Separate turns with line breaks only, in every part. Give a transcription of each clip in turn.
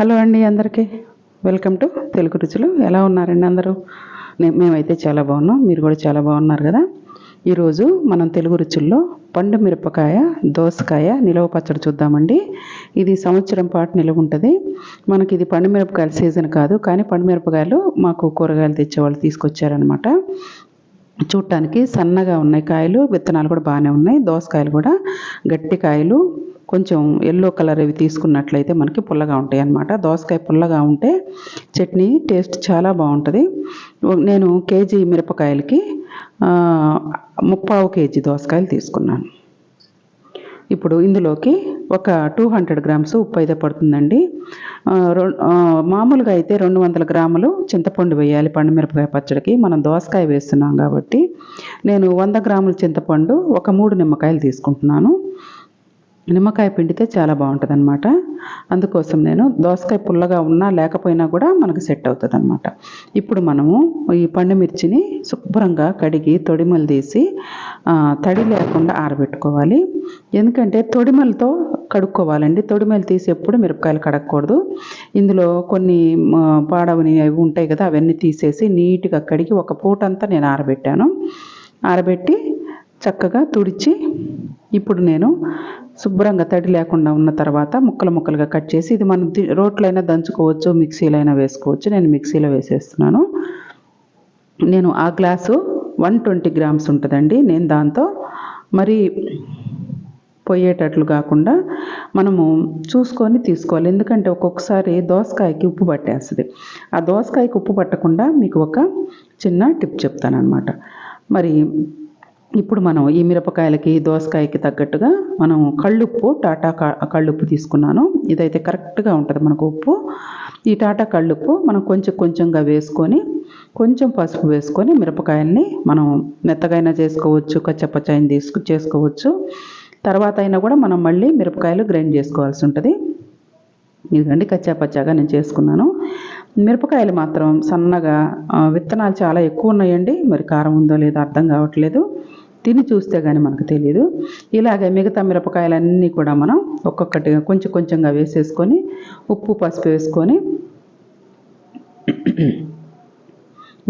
Hello అండి అందరికీ. Welcome to Telugu రుచులు. ఎలా ఉన్నారండి అందరూ? మేమైతే చాలా బాగున్నాం. మీరు కూడా చాలా బాగున్నారు కదా? ఈరోజు మనం తెలుగు రుచుల్లో పండు మిరపకాయ దోసకాయ నిలవ పచ్చడి చూద్దామండి. ఇది సంవత్సరం పాటు నిలవ ఉంటుంది మనకి ఇది పండు మిరపకాయల సీజన్ కాదు కానీ పండు మిరపకాయలు మాకు కూరగాయలు తెచ్చేవాళ్ళు తీసుకొచ్చారనమాట చూడటానికి సన్నగా ఉన్నాయి కాయలు విత్తనాలు కూడా బాగానే ఉన్నాయి. దోసకాయలు కూడా గట్టి కాయలు. కొంచెం ఎల్లో కలర్ ఇవి తీసుకున్నట్లయితే మనకి పుల్లగా ఉంటాయి అన్నమాట. దోసకాయ పుల్లగా ఉంటే చట్నీ టేస్ట్ చాలా బాగుంటుంది. నేను కేజీ మిరపకాయలకి ముప్పావు కేజీ దోసకాయలు తీసుకున్నాను. ఇప్పుడు ఇందులోకి ఒక టూ హండ్రెడ్ గ్రామ్స్ ఉప్పు అయితే పడుతుందండి. మామూలుగా అయితే రెండు వందల గ్రాములు చింతపండు వేయాలి పండు మిరపకాయ పచ్చడికి. మనం దోసకాయ వేస్తున్నాం కాబట్టి నేను వంద గ్రాముల చింతపండు ఒక మూడు నిమ్మకాయలు తీసుకుంటున్నాను. నిమ్మకాయ పిండితే చాలా బాగుంటుంది అనమాట అందుకోసం నేను దోసకాయ పుల్లగా ఉన్నా లేకపోయినా కూడా మనకు సెట్ అవుతుంది అనమాట ఇప్పుడు మనము ఈ పండు మిర్చిని శుభ్రంగా కడిగి తొడిమలు తీసి తడి లేకుండా ఆరబెట్టుకోవాలి. ఎందుకంటే తొడిమలతో కడుక్కోవాలండి. తొడిమలు తీసి ఎప్పుడు మిరపకాయలు కడగకూడదు. ఇందులో కొన్ని పాడవని అవి ఉంటాయి కదా అవన్నీ తీసేసి నీట్గా కడిగి ఒక పూట అంతా నేను ఆరబెట్టాను. ఆరబెట్టి చక్కగా తుడిచి ఇప్పుడు నేను శుభ్రంగా తడి లేకుండా ఉన్న తర్వాత ముక్కలు ముక్కలుగా కట్ చేసి ఇది మనం రోట్లైనా దంచుకోవచ్చు మిక్సీలో అయినా వేసుకోవచ్చు. నేను మిక్సీలో వేసేస్తున్నాను. నేను ఆ గ్లాసు వన్ ట్వంటీ గ్రామ్స్ ఉంటుందండి. నేను దాంతో మరి పోయేటట్లు కాకుండా మనము చూసుకొని తీసుకోవాలి. ఎందుకంటే ఒక్కొక్కసారి దోసకాయకి ఉప్పు పట్టేస్తుంది. ఆ దోసకాయకి ఉప్పు పట్టకుండా మీకు ఒక చిన్న టిప్ చెప్తానమాట మరి ఇప్పుడు మనం ఈ మిరపకాయలకి దోసకాయకి తగ్గట్టుగా మనం కళ్ళుప్పు టాటా కళ్ళుప్పు తీసుకున్నాను. ఇదైతే కరెక్ట్గా ఉంటుంది మనకు ఉప్పు. ఈ టాటా కళ్ళుప్పు మనం కొంచెం కొంచెంగా వేసుకొని కొంచెం పసుపు వేసుకొని మిరపకాయల్ని మనం మెత్తగైనా చేసుకోవచ్చు కచ్చపచ్చాయిని తీసుకు చేసుకోవచ్చు. తర్వాత అయినా కూడా మనం మళ్ళీ మిరపకాయలు గ్రైండ్ చేసుకోవాల్సి ఉంటుంది. ఇదిగండి కచ్చాపచ్చాగా నేను చేసుకున్నాను. మిరపకాయలు మాత్రం సన్నగా విత్తనాలు చాలా ఎక్కువ ఉన్నాయండి. మరి కారం ఉందో లేదో అర్థం కావట్లేదు. తిని చూస్తే కానీ మనకు తెలియదు ఇలాగే మిగతా మిరపకాయలన్నీ కూడా మనం ఒక్కొక్కటిగా కొంచెం కొంచెంగా వేసేసుకొని ఉప్పు పసుపు వేసుకొని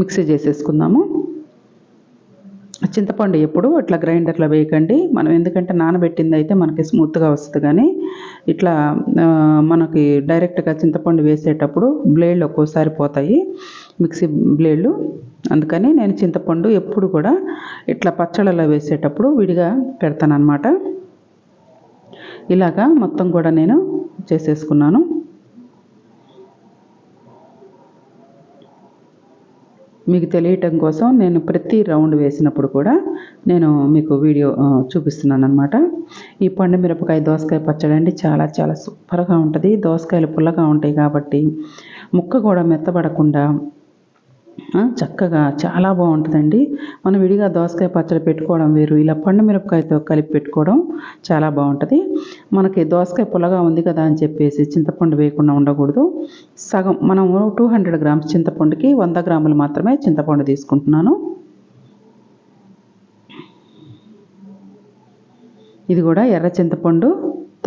మిక్సీ చేసేసుకుందాము. చింతపండు ఎప్పుడు ఇట్లా గ్రైండర్లో వేయకండి. మనం ఎందుకంటే నానబెట్టింది అయితే మనకి స్మూత్గా వస్తుంది కానీ ఇట్లా మనకి డైరెక్ట్గా చింతపండు వేసేటప్పుడు బ్లేడ్లు ఒక్కోసారి పోతాయి. మిక్సీ బ్లేడ్లు. అందుకని నేను చింతపండు ఎప్పుడు కూడా ఇట్లా పచ్చళ్ళలో వేసేటప్పుడు విడిగా పెడతానమాట ఇలాగా మొత్తం కూడా నేను చేసేసుకున్నాను. మీకు తెలియటం కోసం నేను ప్రతి రౌండ్ వేసినప్పుడు కూడా నేను మీకు వీడియో చూపిస్తున్నాను అనమాట ఈ పండు మిరపకాయ దోసకాయ పచ్చడి అండి చాలా చాలా సూపర్గా ఉంటుంది. దోసకాయలు పుల్లగా ఉంటాయి కాబట్టి ముక్క కూడా మెత్తబడకుండా చక్కగా చాలా బాగుంటుందండి. మనం విడిగా దోసకాయ పచ్చడి పెట్టుకోవడం వేరు ఇలా పండు మిరపకాయతో కలిపి పెట్టుకోవడం చాలా బాగుంటుంది. మనకి దోసకాయ పుల్లగా ఉంది కదా అని చెప్పేసి చింతపండు వేయకుండా ఉండకూడదు. సగం మనం టూ హండ్రెడ్ గ్రామ్స్ చింతపండుకి వంద గ్రాములు మాత్రమే చింతపండు తీసుకుంటున్నాను. ఇది కూడా ఎర్ర చింతపండు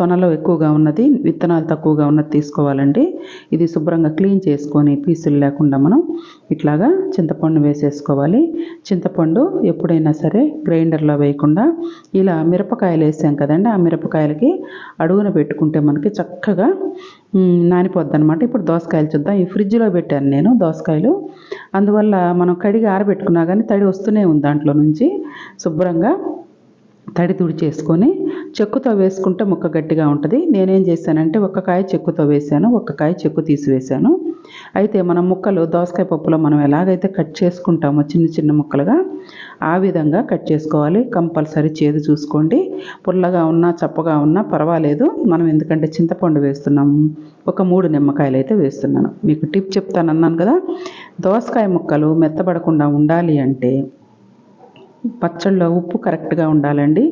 తొనలో ఎక్కువగా ఉన్నది విత్తనాలు తక్కువగా ఉన్నది తీసుకోవాలండి. ఇది శుభ్రంగా క్లీన్ చేసుకొని పీసులు లేకుండా మనం ఇట్లాగా చింతపండు వేసేసుకోవాలి. చింతపండు ఎప్పుడైనా సరే గ్రైండర్లో వేయకుండా ఇలా మిరపకాయలు వేసాం కదండి ఆ మిరపకాయలకి అడుగున పెట్టుకుంటే మనకి చక్కగా నానిపోద్ది అనమాట ఇప్పుడు దోసకాయలు చూద్దాం. ఈ ఫ్రిడ్జ్లో పెట్టాను నేను దోసకాయలు. అందువల్ల మనం కడిగి ఆరబెట్టుకున్నా కానీ తడి వస్తూనే ఉంది దాంట్లో నుంచి. శుభ్రంగా తడి తుడిచేసుకొని చెక్కుతో వేసుకుంటే ముక్క గట్టిగా ఉంటుంది. నేనేం చేశానంటే ఒక్క కాయ చెక్కుతో వేశాను ఒక్క కాయ చెక్కు తీసివేశాను. అయితే మనం ముక్కలు దోసకాయ పప్పులో మనం ఎలాగైతే కట్ చేసుకుంటామో చిన్న చిన్న ముక్కలుగా ఆ విధంగా కట్ చేసుకోవాలి. కంపల్సరీ చేదు చూసుకోండి. పుల్లగా ఉన్నా చప్పగా ఉన్నా పర్వాలేదు. మనం ఎందుకంటే చింతపండు వేస్తున్నాము ఒక మూడు నిమ్మకాయలు అయితే వేస్తున్నాను. మీకు టిప్ చెప్తాను అన్నాను కదా దోసకాయ ముక్కలు మెత్తబడకుండా ఉండాలి అంటే పచ్చళ్ళలో ఉప్పు కరెక్ట్గా ఉండాలండి.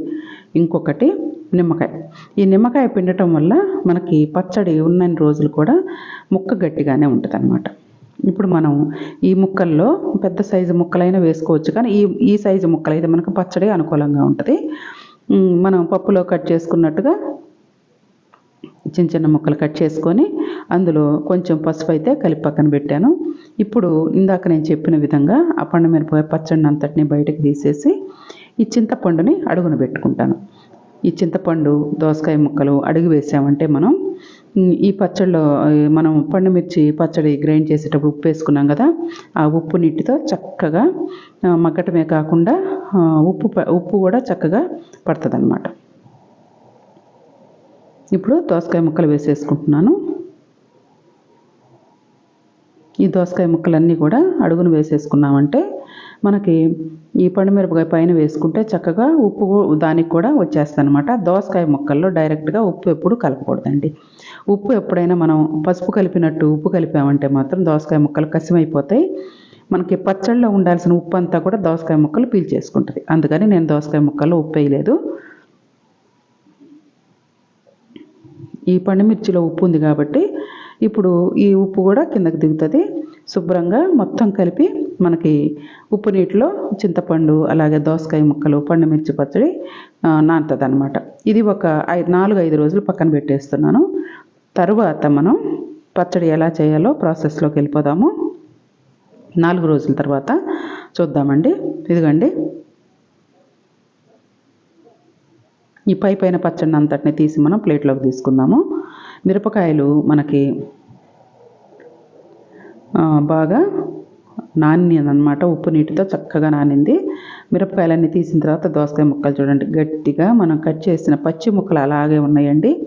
ఇంకొకటి నిమ్మకాయ. ఈ నిమ్మకాయ పిండటం వల్ల మనకి పచ్చడి ఉన్నన్ని రోజులు కూడా ముక్క గట్టిగానే ఉంటుంది అనమాట ఇప్పుడు మనం ఈ ముక్కల్లో పెద్ద సైజు ముక్కలైనా వేసుకోవచ్చు. కానీ ఈ ఈ సైజు ముక్కలు అయితే మనకు పచ్చడి అనుకూలంగా ఉంటుంది. మనం పప్పులో కట్ చేసుకున్నట్టుగా చిన్న చిన్న ముక్కలు కట్ చేసుకొని అందులో కొంచెం పసుపు అయితే కలిపి పక్కన పెట్టాను. ఇప్పుడు ఇందాక నేను చెప్పిన విధంగా ఆ పండు మిరపకాయ పచ్చడిని అంతటిని బయటకు తీసేసి ఈ చింతపండుని అడుగున పెట్టుకుంటాను. ఈ చింతపండు దోసకాయ ముక్కలు అడుగు వేసామంటే మనం ఈ పచ్చడిలో మనం పండు మిర్చి పచ్చడి గ్రైండ్ చేసేటప్పుడు ఉప్పు వేసుకున్నాం కదా ఆ ఉప్పు నీటితో చక్కగా మగ్గటమే కాకుండా ఉప్పు ప- ఉప్పు కూడా చక్కగా పడుతుంది ఇప్పుడు దోసకాయ ముక్కలు వేసేసుకుంటున్నాను. ఈ దోసకాయ ముక్కలన్నీ కూడా అడుగును వేసేసుకున్నామంటే మనకి ఈ పండుమిరపకాయ పైన వేసుకుంటే చక్కగా ఉప్పు దానికి కూడా వచ్చేస్తుంది అనమాట దోసకాయ ముక్కల్లో డైరెక్ట్గా ఉప్పు ఎప్పుడు కలపకూడదండి. ఉప్పు ఎప్పుడైనా మనం పసుపు కలిపినట్టు ఉప్పు కలిపామంటే మాత్రం దోసకాయ ముక్కలు కసిమైపోతాయి. మనకి పచ్చళ్ళలో ఉండాల్సిన ఉప్పు అంతా కూడా దోసకాయ ముక్కలు పీల్చేసుకుంటుంది. అందుకని నేను దోసకాయ ముక్కల్లో ఉప్పు వేయలేదు. ఈ పండుమిర్చిలో ఉప్పు ఉంది కాబట్టి ఇప్పుడు ఈ ఉప్పు కూడా కిందకి దిగుతుంది. శుభ్రంగా మొత్తం కలిపి మనకి ఉప్పు నీటిలో చింతపండు అలాగే దోసకాయ ముక్కలు పండు మిర్చి పచ్చడి నానుతుంది అనమాట ఇది ఒక ఐదు నాలుగు ఐదు రోజులు పక్కన పెట్టేస్తున్నాను. తరువాత మనం పచ్చడి ఎలా చేయాలో ప్రాసెస్లోకి వెళ్ళిపోదాము. నాలుగు రోజుల తర్వాత చూద్దామండి. ఇదిగండి. ఈ పై పైన పచ్చడిని అంతటిని తీసి మనం ప్లేట్లోకి తీసుకుందాము. మిరపకాయలు మనకి బాగా నానిందనమాట ఉప్పు నీటితో చక్కగా నానింది. మిరపకాయలన్నీ తీసిన తర్వాత దోసకాయ ముక్కలు చూడండి. గట్టిగా మనం కట్ చేసిన పచ్చి ముక్కలు అలాగే ఉన్నాయండి.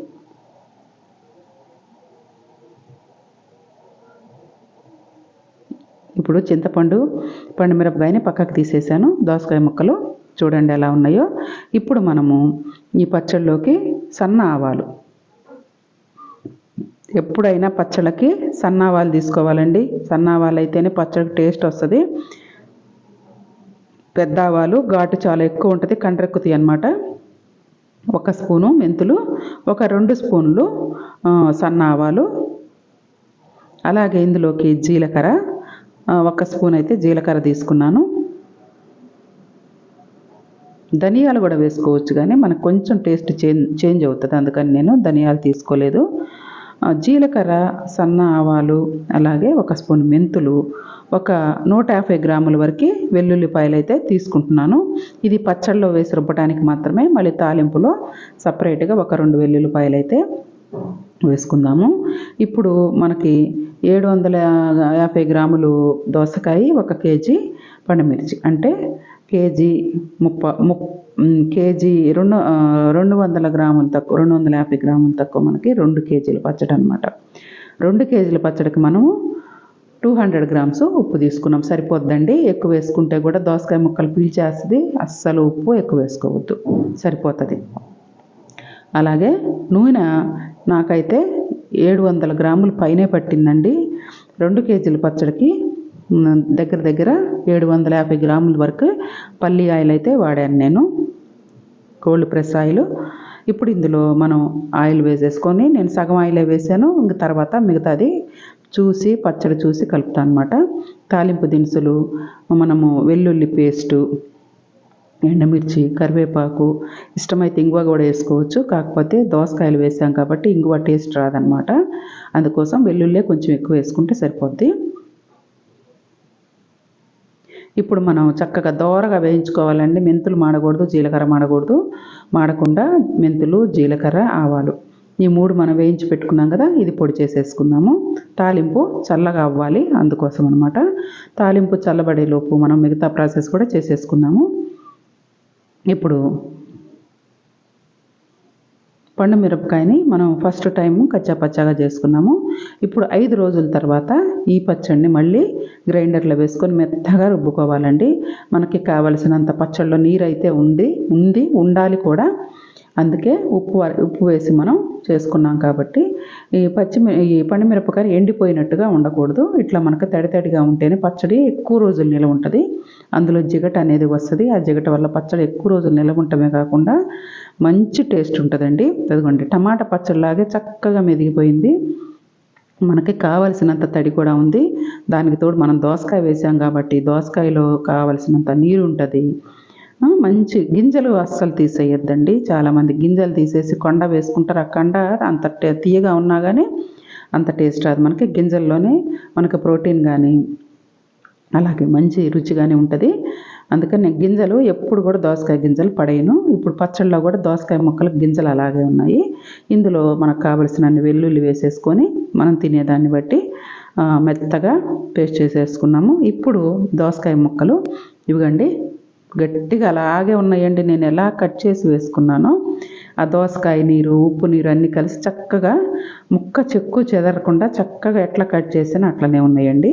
ఇప్పుడు చింతపండు పండు మిరపకాయని పక్కకు తీసేసాను. దోసకాయ ముక్కలు చూడండి ఎలా ఉన్నాయో. ఇప్పుడు మనము ఈ పచ్చళ్ళలోకి సన్న ఆవాలు ఎప్పుడైనా పచ్చళ్ళకి సన్న ఆవాలు తీసుకోవాలండి. సన్న ఆవాలు అయితేనే పచ్చడికి టేస్ట్ వస్తుంది. పెద్ద ఆవాలు ఘాటు చాలా ఎక్కువ ఉంటుంది కండ్రెక్కుతాయి అన్నమాట. ఒక స్పూను మెంతులు ఒక రెండు స్పూన్లు సన్న ఆవాలు అలాగే ఇందులోకి జీలకర్ర ఒక స్పూన్ అయితే జీలకర్ర తీసుకున్నాను. ధనియాలు కూడా వేసుకోవచ్చు కానీ మనకు కొంచెం టేస్ట్ చేంజ్ చేంజ్ అవుతుంది. అందుకని నేను ధనియాలు తీసుకోలేదు. జీలకర్ర సన్న ఆవాలు అలాగే ఒక స్పూన్ మెంతులు ఒక నూట యాభై గ్రాముల వరకు వెల్లుల్లిపాయలు అయితే తీసుకుంటున్నాను. ఇది పచ్చళ్ళలో వేసి రుబ్బడానికి మాత్రమే మళ్ళీ తాలింపులో సపరేట్గా ఒక రెండు వెల్లుల్లిపాయలు అయితే వేసుకుందాము. ఇప్పుడు మనకి ఏడు వందల యాభై గ్రాములు దోసకాయ ఒక కేజీ పండుమిర్చి అంటే కేజీ ముప్ప ముప్ కేజీ రెండు రెండు వందల గ్రాములు తక్కువ రెండు వందల యాభై గ్రాములు తక్కువ మనకి రెండు కేజీల పచ్చడి అనమాట రెండు కేజీల పచ్చడికి మనము టూ హండ్రెడ్ గ్రామ్స్ ఉప్పు తీసుకున్నాం. సరిపోద్దండి? ఎక్కువ వేసుకుంటే కూడా దోసకాయ ముక్కలు పీల్చేస్తుంది. అస్సలు ఉప్పు ఎక్కువ వేసుకోవద్దు. సరిపోతుంది. అలాగే నూనె నాకైతే ఏడు వందల గ్రాములు పైనే పట్టిందండి. రెండు కేజీల పచ్చడికి దగ్గర దగ్గర ఏడు వందల యాభై గ్రాముల వరకు పల్లి ఆయిల్ అయితే వాడాను నేను. Cold press oil. ఇప్పుడు ఇందులో మనం ఆయిల్ వేసేసుకొని నేను సగం ఆయిలే వేసాను. ఇంక తర్వాత మిగతాది చూసి పచ్చడి చూసి కలుపుతాను అనమాట తాలింపు దినుసులు మనము వెల్లుల్లి పేస్టు ఎండుమిర్చి కరివేపాకు ఇష్టమైతే ఇంగువ కూడా వేసుకోవచ్చు. కాకపోతే దోసకాయలు వేసాం కాబట్టి ఇంగువ టేస్ట్ రాదనమాట అందుకోసం వెల్లుల్లి కొంచెం ఎక్కువ వేసుకుంటే సరిపోద్ది. ఇప్పుడు మనం చక్కగా దోరగా వేయించుకోవాలండి. మెంతులు మాడకూడదు జీలకర్ర మాడకూడదు. మాడకుండా మెంతులు జీలకర్ర ఆవాలు. ఈ మూడు మనం వేయించి పెట్టుకున్నాం కదా ఇది పొడి చేసేసుకుందాము. తాలింపు చల్లగా అవ్వాలి అందుకోసం అనమాట తాలింపు చల్లబడే లోపు మనం మిగతా ప్రాసెస్ కూడా చేసేసుకుందాము. ఇప్పుడు పండు మిరపకాయని మనం ఫస్ట్ టైం కచ్చా పచ్చాగా చేసుకున్నాము. ఇప్పుడు ఐదు రోజుల తర్వాత ఈ పచ్చడిని మళ్ళీ గ్రైండర్లో వేసుకొని మెత్తగా రుబ్బుకోవాలండి. మనకి కావలసినంత పచ్చళ్ళలో నీరు అయితే ఉంది ఉంది ఉండాలి కూడా. అందుకే ఉప్పు ఉప్పు వేసి మనం చేసుకున్నాం కాబట్టి ఈ పచ్చిమి ఈ పండుమిరపకాయ ఎండిపోయినట్టుగా ఉండకూడదు. ఇట్లా మనకు తడి తడిగా ఉంటేనే పచ్చడి ఎక్కువ రోజులు నిలవ ఉంటుంది. అందులో జిగట అనేది వస్తుంది. ఆ జిగట వల్ల పచ్చడి ఎక్కువ రోజులు నిలవ ఉండటమే కాకుండా మంచి టేస్ట్ ఉంటుందండి. అదిగోండి టమాటా పచ్చడిలాగే చక్కగా మెదిగిపోయింది. మనకి కావలసినంత తడి కూడా ఉంది. దానికి తోడు మనం దోసకాయ వేసాం కాబట్టి దోసకాయలో కావలసినంత నీరు ఉంటుంది. మంచి గింజలు అస్సలు తీసేయొద్దండి. చాలామంది గింజలు తీసేసి కొండ వేసుకుంటారు. ఆ కొండ అంత టే- తీయగా ఉన్నా కానీ అంత టేస్ట్ రాదు. మనకి గింజల్లోనే మనకి ప్రోటీన్ కానీ అలాగే మంచి రుచిగానే ఉంటుంది. అందుకని నేను గింజలు ఎప్పుడు కూడా దోసకాయ గింజలు పడేయను. ఇప్పుడు పచ్చళ్ళలో కూడా దోసకాయ ముక్కలు గింజలు అలాగే ఉన్నాయి. ఇందులో మనకు కావలసిన వెల్లుల్లి వేసేసుకొని మనం తినేదాన్ని బట్టి మెత్తగా పేస్ట్ చేసేసుకున్నాము. ఇప్పుడు దోసకాయ ముక్కలు ఇవ్వండి. గట్టిగా అలాగే ఉన్నాయండి. నేను ఎలా కట్ చేసి వేసుకున్నానో ఆ దోసకాయ నీరు ఉప్పు నీరు అన్నీ కలిసి చక్కగా ముక్క చెక్కు చెదరకుండా చక్కగా ఎట్లా కట్ చేసినా అట్లనే ఉన్నాయండి.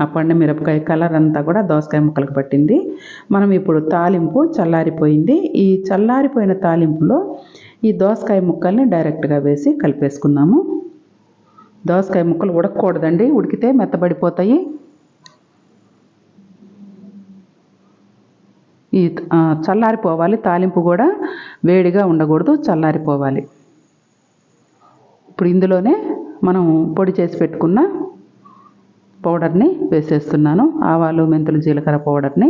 ఆ పండు మిరపకాయ కలర్ అంతా కూడా దోసకాయ ముక్కలకు పట్టింది. మనం ఇప్పుడు తాలింపు చల్లారిపోయింది. ఈ చల్లారిపోయిన తాలింపులో ఈ దోసకాయ ముక్కల్ని డైరెక్ట్గా వేసి కలిపేసుకుందాము. దోసకాయ ముక్కలు ఉడకకూడదండి. ఉడికితే మెత్తబడిపోతాయి. ఈ చల్లారిపోవాలి తాలింపు కూడా. వేడిగా ఉండకూడదు చల్లారిపోవాలి. ఇప్పుడు ఇందులోనే మనం పొడి చేసి పెట్టుకున్న పౌడర్ని వేసేస్తున్నాను. ఆవాలు మెంతులు జీలకర్ర పౌడర్ని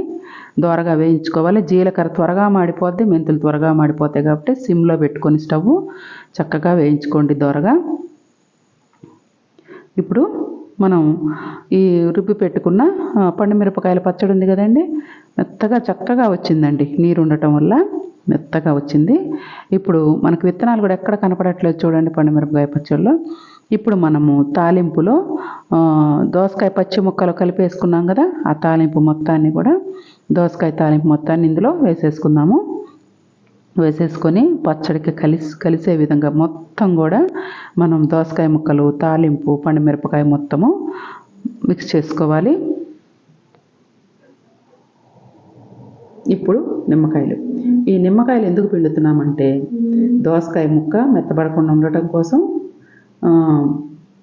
దోరగా వేయించుకోవాలి. జీలకర్ర త్వరగా మాడిపోద్ది మెంతులు త్వరగా మాడిపోతాయి కాబట్టి సిమ్లో పెట్టుకొని స్టవ్ చక్కగా వేయించుకోండి దోరగా. ఇప్పుడు మనం ఈ రుబ్బి పెట్టుకున్న పండుమిరపకాయల పండు మిరపకాయల పచ్చడి ఉంది కదండి? మెత్తగా చక్కగా వచ్చిందండి. నీరు ఉండటం వల్ల మెత్తగా వచ్చింది. ఇప్పుడు మనకు విత్తనాలు కూడా ఎక్కడ కనపడట్లేదు చూడండి పండు మిరపకాయ పచ్చడిలో ఇప్పుడు మనము తాలింపులో దోసకాయ పచ్చి ముక్కలు కలిపేసుకున్నాం కదా ఆ తాలింపు మొత్తాన్ని కూడా దోసకాయ తాలింపు మొత్తాన్ని ఇందులో వేసేసుకుందాము. వేసేసుకొని పచ్చడికి కలిసి కలిసే విధంగా మొత్తం కూడా మనం దోసకాయ ముక్కలు తాలింపు పండుమిరపకాయ మొత్తము మిక్స్ చేసుకోవాలి. ఇప్పుడు నిమ్మకాయలు. ఈ నిమ్మకాయలు ఎందుకు పిండుతున్నామంటే దోసకాయ ముక్క మెత్తబడకుండా ఉండటం కోసం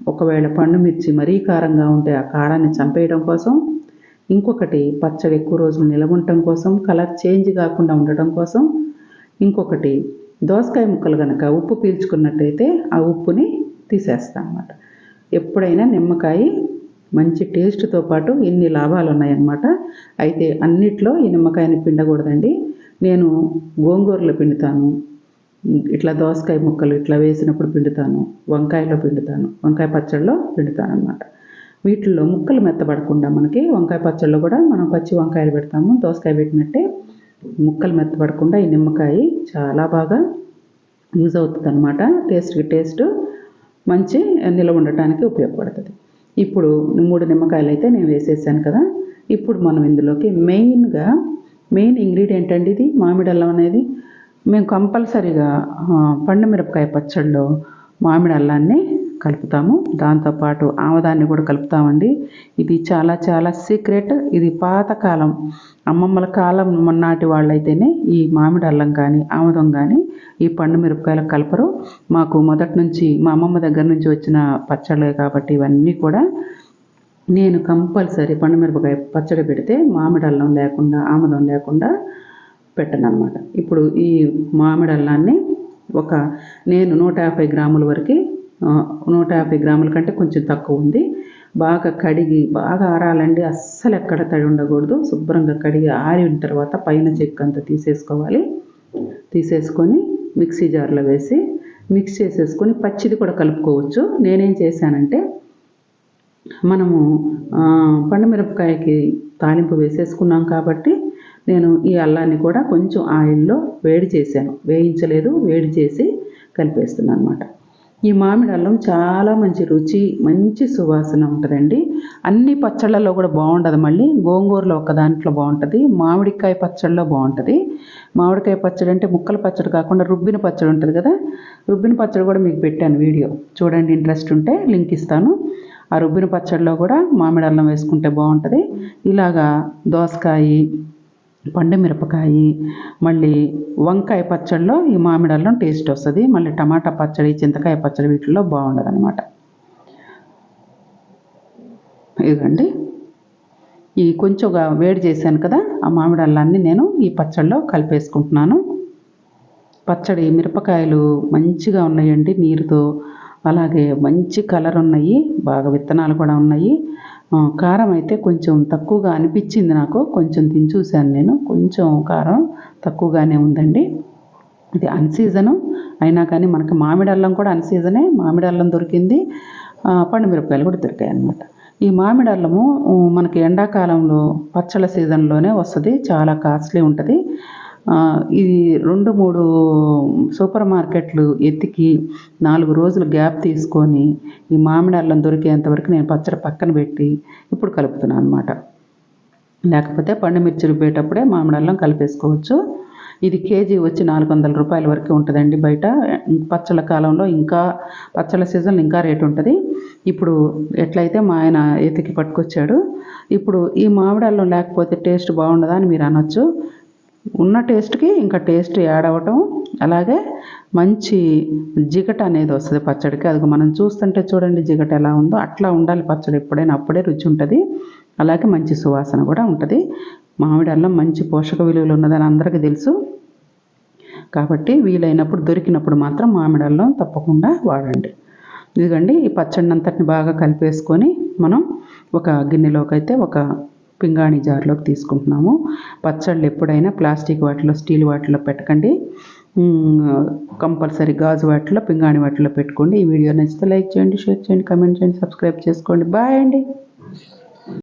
ఒకవేళ పండు మిర్చి మరీ కారంగా ఉంటే ఆ కారాన్ని చంపేయడం కోసం ఇంకొకటి పచ్చడి ఎక్కువ రోజులు నిలవ ఉండటం కోసం కలర్ చేంజ్ కాకుండా ఉండటం కోసం ఇంకొకటి దోసకాయ ముక్కలు కనుక ఉప్పు పీల్చుకున్నట్టయితే ఆ ఉప్పుని తీసేస్తాం అన్నమాట ఎప్పుడైనా నిమ్మకాయ మంచి టేస్ట్తో పాటు ఇన్ని లాభాలు ఉన్నాయన్నమాట. అయితే అన్నిట్లో ఈ నిమ్మకాయని పిండకూడదండి. నేను గోంగూరలో పిండుతాను ఇట్లా దోసకాయ ముక్కలు ఇట్లా వేసినప్పుడు పిండుతాను వంకాయలో పిండుతాను వంకాయ పచ్చడిలో పిండుతాను అనమాట వీటిల్లో ముక్కలు మెత్తబడకుండా మనకి వంకాయ పచ్చడిలో కూడా మనం పచ్చి వంకాయలు పెడతాము. దోసకాయ పెట్టినట్టే ముక్కలు మెత్తబడకుండా ఈ నిమ్మకాయ చాలా బాగా యూజ్ అవుతుంది అనమాట టేస్ట్కి టేస్ట్ మంచి నిల్వ ఉండటానికి ఉపయోగపడుతుంది. ఇప్పుడు మూడు నిమ్మకాయలు అయితే నేను వేసేసాను కదా. ఇప్పుడు మనం ఇందులోకి మెయిన్గా మెయిన్ ఇంగ్రీడియంట్ అండి ఇది? మామిడి అల్లం అనేది? మేము కంపల్సరీగా పండుమిరపకాయ పండు మిరపకాయ పచ్చడిలో మామిడి అల్లాన్ని కలుపుతాము. దాంతోపాటు ఆమదాన్ని కూడా కలుపుతామండి. ఇది చాలా చాలా సీక్రెట్. ఇది పాతకాలం అమ్మమ్మల కాలం మొన్నటి వాళ్ళైతేనే ఈ మామిడి అల్లం కానీ ఆముదం కానీ ఈ పండు మిరపకాయలు కలపరు. మాకు మొదటి నుంచి మా అమ్మమ్మ దగ్గర నుంచి వచ్చిన పచ్చళ్ళే కాబట్టి ఇవన్నీ కూడా నేను కంపల్సరీ పండు మిరపకాయ పచ్చడి పెడితే మామిడి అల్లం లేకుండా ఆముదం లేకుండా పెట్టను అనమాట ఇప్పుడు ఈ మామిడి అల్లాన్ని ఒక నేను నూట యాభై గ్రాముల వరకు నూట యాభై గ్రాముల కంటే కొంచెం తక్కువ ఉంది. బాగా కడిగి బాగా ఆరాలండి. అస్సలు ఎక్కడ తడి ఉండకూడదు. శుభ్రంగా కడిగి ఆరిన తర్వాత పైన చెక్క అంతా తీసేసుకోవాలి. తీసేసుకొని మిక్సీ జార్లో వేసి మిక్స్ చేసేసుకొని పచ్చిది కూడా కలుపుకోవచ్చు. నేనేం చేశానంటే మనము పండుమిరపకాయకి తాలింపు వేసేసుకున్నాం కాబట్టి నేను ఈ అల్లాన్ని కూడా కొంచెం ఆయిల్లో వేడి చేశాను. వేయించలేదు వేడి చేసి కలిపేస్తున్నాను అనమాట ఈ మామిడి అల్లం చాలా మంచి రుచి మంచి సువాసన ఉంటుందండి. అన్ని పచ్చళ్ళలో కూడా బాగుంటుంది. మళ్ళీ గోంగూరలో ఒక దాంట్లో బాగుంటుంది. మామిడికాయ పచ్చళ్ళలో బాగుంటుంది. మామిడికాయ పచ్చడి అంటే ముక్కల పచ్చడి కాకుండా రుబ్బిన పచ్చడి ఉంటుంది కదా? రుబ్బిన పచ్చడి కూడా మీకు పెట్టాను వీడియో. చూడండి ఇంట్రెస్ట్ ఉంటే లింక్ ఇస్తాను. ఆ రుబ్బిన పచ్చడిలో కూడా మామిడి అల్లం వేసుకుంటే బాగుంటుంది. ఇలాగా దోసకాయ మిరపకాయ మళ్ళీ వంకాయ పచ్చడిలో ఈ మామిడి అల్లం టేస్ట్ వస్తుంది. మళ్ళీ టమాటా పచ్చడి చింతకాయ పచ్చడి వీటిల్లో బాగుండదు అనమాట ఇదిగండి. ఈ కొంచెంగా వేడి చేశాను కదా ఆ మామిడి అల్లాన్ని నేను ఈ పచ్చడిలో కలిపేసుకుంటున్నాను. పచ్చడి మిరపకాయలు మంచిగా ఉన్నాయండి నీరుతో. అలాగే మంచి కలర్ ఉన్నాయి బాగా విత్తనాలు కూడా ఉన్నాయి. కారం అయితే కొంచెం తక్కువగా అనిపించింది నాకు. కొంచెం తిని చూశాను నేను. కొంచెం కారం తక్కువగానే ఉందండి. ఇది అన్సీజను. అయినా కానీ మనకి మామిడి అల్లం కూడా అన్సీజనే. మామిడి అల్లం దొరికింది. పండు మిరపకాయలు కూడా దొరికాయి అన్నమాట. ఈ మామిడి అల్లము మనకి ఎండాకాలంలో పచ్చళ్ళ సీజన్లోనే వస్తుంది. చాలా కాస్ట్లీ ఉంటుంది. ఇది రెండు మూడు సూపర్ మార్కెట్లు ఎత్తికి నాలుగు రోజులు గ్యాప్ తీసుకొని ఈ మామిడి అల్లం దొరికేంతవరకు నేను పచ్చడి పక్కన పెట్టి ఇప్పుడు కలుపుతున్నాను అనమాట లేకపోతే పండు మిర్చి రుబ్బేటప్పుడే మామిడి అల్లం కలిపేసుకోవచ్చు. ఇది కేజీ వచ్చి నాలుగు వందల రూపాయల వరకు ఉంటుందండి బయట. పచ్చళ్ళ కాలంలో ఇంకా పచ్చళ్ళ సీజన్లో ఇంకా రేటు ఉంటుంది. ఇప్పుడు ఎట్లయితే మా ఆయన ఎతికి పట్టుకొచ్చాడు. ఇప్పుడు ఈ మామిడి అల్లం లేకపోతే టేస్ట్ బాగుండదా అని మీరు అనొచ్చు. ఉన్న టేస్ట్కి ఇంకా టేస్ట్ యాడ్ అవ్వటం అలాగే మంచి జిగట అనేది వస్తుంది పచ్చడికి. అది మనం చూస్తుంటే చూడండి జిగట ఎలా ఉందో అట్లా ఉండాలి పచ్చడి ఎప్పుడైనా అప్పుడే రుచి ఉంటుంది. అలాగే మంచి సువాసన కూడా ఉంటుంది. మామిడి అల్లం మంచి పోషక విలువలు ఉన్నదని అందరికీ తెలుసు. కాబట్టి వీలైనప్పుడు దొరికినప్పుడు మాత్రం మామిడి అల్లం తప్పకుండా వాడండి. ఇదిగండి ఈ పచ్చడిని అంతటిని బాగా కలిపేసుకొని మనం ఒక గిన్నెలోకి అయితే ఒక పింగాణి జార్లోకి తీసుకుంటున్నాము. పచ్చళ్ళు ఎప్పుడైనా ప్లాస్టిక్ వాటిలో స్టీల్ వాటిలో పెట్టకండి. కంపల్సరీ గాజు వాటిలో పింగాణి వాటిలో పెట్టుకోండి. ఈ వీడియో నచ్చితే లైక్ చేయండి షేర్ చేయండి కమెంట్ చేయండి సబ్స్క్రైబ్ చేసుకోండి. బాయ్ అండి.